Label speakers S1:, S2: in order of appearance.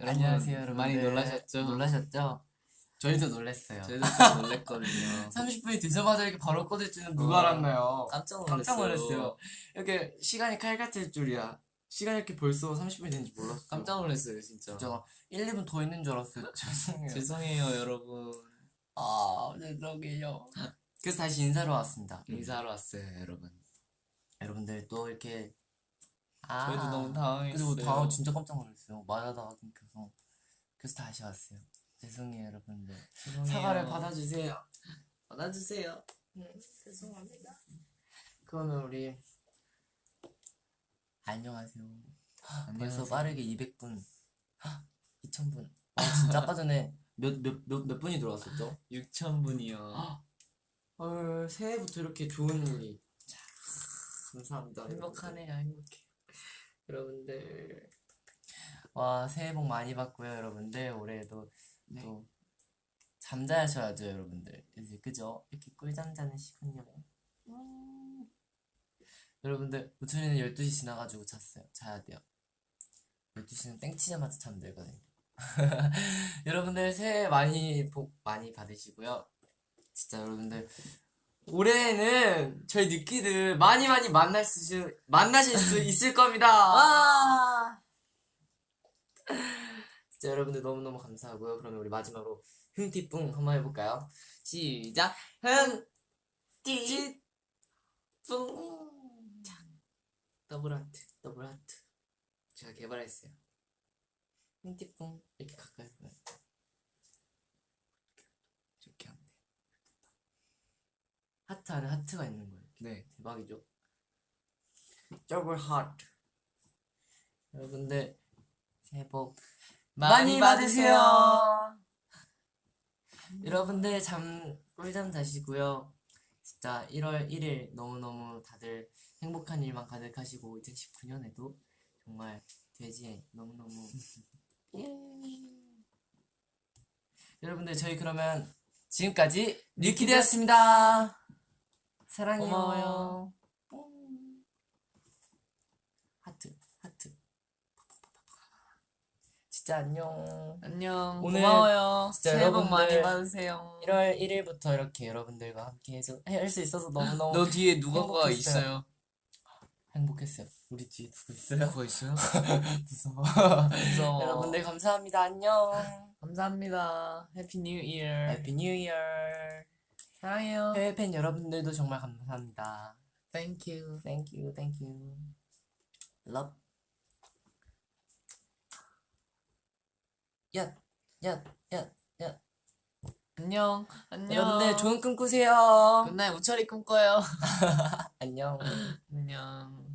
S1: 여러분,
S2: 안녕하세요 여러분
S1: 많이 놀라셨죠?
S2: 놀라셨죠? 저희도 놀랐어요
S1: 저희도 좀 놀랬거든요.
S2: 30분이 되자마자 이렇게 바로 꺼질 줄은 누가
S1: 어,
S2: 알았나요?
S1: 깜짝 놀랐어요.
S2: 깜짝 놀랐어요 이렇게 시간이 칼 같을 줄이야 시간이 이렇게 벌써 30분이 된지 몰랐어
S1: 깜짝 놀랐어요, 진짜.
S2: 진짜 1, 2분 더 있는 줄 알았어요 죄송해요
S1: 죄송해요, 여러분.
S2: 아 죄송해요 그래서 다시 인사로 왔습니다
S1: 인사하러 왔어요, 여러분.
S2: 여러분들 또 이렇게 아
S1: 저희도 너무 당황했어요.
S2: 그리고 다음 진짜 깜짝 놀랐어요 말하다가 끊겨서 그래서 다시 왔어요 죄송해요 여러분들
S1: 죄송해요.
S2: 사과를 받아주세요
S1: 받아주세요.
S2: 죄송합니다 그러면 우리 안녕하세요 벌써 빠르게 200분 2000분 아 진짜 아까 전에 몇 몇 몇 몇 분이 들어왔었죠?
S1: 6,000분이요.
S2: 헐 새해부터 이렇게 좋은 일이 자, 감사합니다
S1: 행복하네요, 행복해.
S2: 여러분들. 와 새해 복 많이 받고요 여러분들. 올해도
S1: 네.
S2: 또 잠자셔야죠 여러분들. 이제 그죠? 이렇게 꿀잠 자는 시간이요. 음. 여러분들 우천이는 12시 지나가지고 잤어요. 자야 돼요. 12시는 땡치자마자 잠들거든요. 여러분들 새해 많이 복 많이 받으시고요. 진짜 여러분들 올해는 저희 느끼들 많이 많이 만날 수 만나실 수 있을 겁니다
S1: 와!
S2: 진짜 여러분들 너무너무 감사하고요. 그러면 우리 마지막으로 흥티뿡 한번 해볼까요? 시작! 흥티뿡! 더블 하트, 더블 하트. 제가 개발했어요. 흥티뿡 이렇게 가까이 보여. 이렇게 하면 돼. 하트 안에 하트가 있는 거예요.
S1: 네.
S2: 대박이죠? 더블 하트. 여러분들 새해 복 많이 받으세요. 여러분들 잠 꿀잠 자시고요. 진짜 1월 1일 너무너무 다들 행복한 일만 가득하시고 2019년에도 정말 돼지에 너무너무 예. 여러분들 저희 그러면 지금까지 뉴키드였습니다. 사랑해요.
S1: 고마워요.
S2: 음. 하트 하트 진짜 안녕.
S1: 안녕.
S2: 오늘
S1: 고마워요.
S2: 진짜
S1: 새해 복 많이
S2: 여러분들
S1: 받으세요.
S2: 1월 1일부터 이렇게 여러분들과 함께 해서 할 수 있어서 너무너무
S1: 너 뒤에 누가가
S2: 행복했어요.
S1: 있어요?
S2: 행복했어요. 우리 뒤에 누구 있어요?
S1: 누가 있어요?
S2: 무서워.
S1: 무서워.
S2: 여러분들 감사합니다. 안녕.
S1: 감사합니다. 해피 뉴 이어.
S2: 해피 뉴 이어.
S1: 사랑해요.
S2: 해외 팬 여러분들도 정말 감사합니다.
S1: Thank you.
S2: Thank you, thank you. Love. 야, 야, 야, 야.
S1: 안녕. 안녕.
S2: 여러분들 좋은 꿈 꾸세요.
S1: 굿나잇 우철이 꿈꿔요.
S2: 안녕.
S1: 안녕.